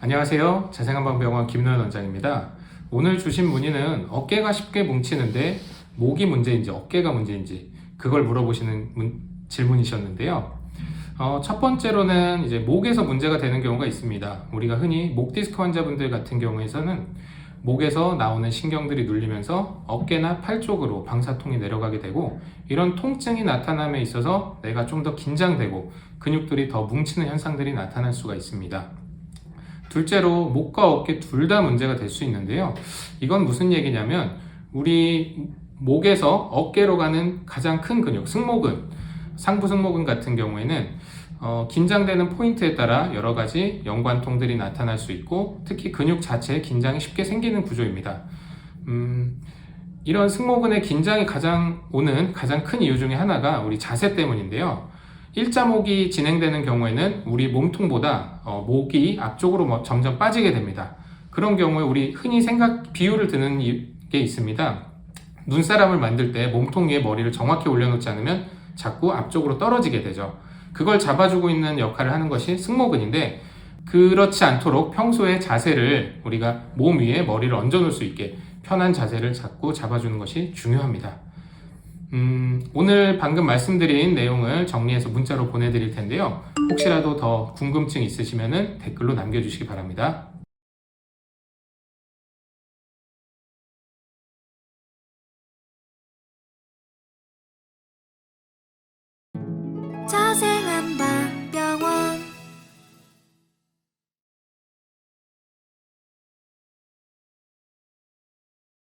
안녕하세요. 자생한방병원 김노현 원장입니다. 오늘 주신 문의는 어깨가 쉽게 뭉치는데 목이 문제인지 어깨가 문제인지 그걸 물어보시는 문- 질문이셨는데요. 어, 첫 번째로는 이제 목에서 문제가 되는 경우가 있습니다. 우리가 흔히 목 디스크 환자분들 같은 경우에서는 목에서 나오는 신경들이 눌리면서 어깨나 팔 쪽으로 방사통이 내려가게 되고 이런 통증이 나타남에 있어서 내가 좀 더 긴장되고 근육들이 더 뭉치는 현상들이 나타날 수가 있습니다. 둘째로 목과 어깨 둘 다 문제가 될 수 있는데요. 이건 무슨 얘기냐면 우리 목에서 어깨로 가는 가장 큰 근육 승모근, 상부 승모근 같은 경우에는 어, 긴장되는 포인트에 따라 여러 가지 연관통들이 나타날 수 있고 특히 근육 자체에 긴장이 쉽게 생기는 구조입니다. 음, 이런 승모근의 긴장이 가장 오는 가장 큰 이유 중에 하나가 우리 자세 때문인데요. 일자목이 진행되는 경우에는 우리 몸통보다 어, 목이 앞쪽으로 뭐 점점 빠지게 됩니다. 그런 경우에 우리 흔히 생각 비유를 드는 이- 게 있습니다. 눈사람을 만들 때 몸통 위에 머리를 정확히 올려놓지 않으면 자꾸 앞쪽으로 떨어지게 되죠. 그걸 잡아주고 있는 역할을 하는 것이 승모근인데 그렇지 않도록 평소에 자세를 우리가 몸 위에 머리를 얹어놓을 수 있게 편한 자세를 자꾸 잡아주는 것이 중요합니다. 음, 오늘 방금 말씀드린 내용을 정리해서 문자로 보내드릴 텐데요. 혹시라도 더 궁금증 있으시면 댓글로 남겨주시기 바랍니다.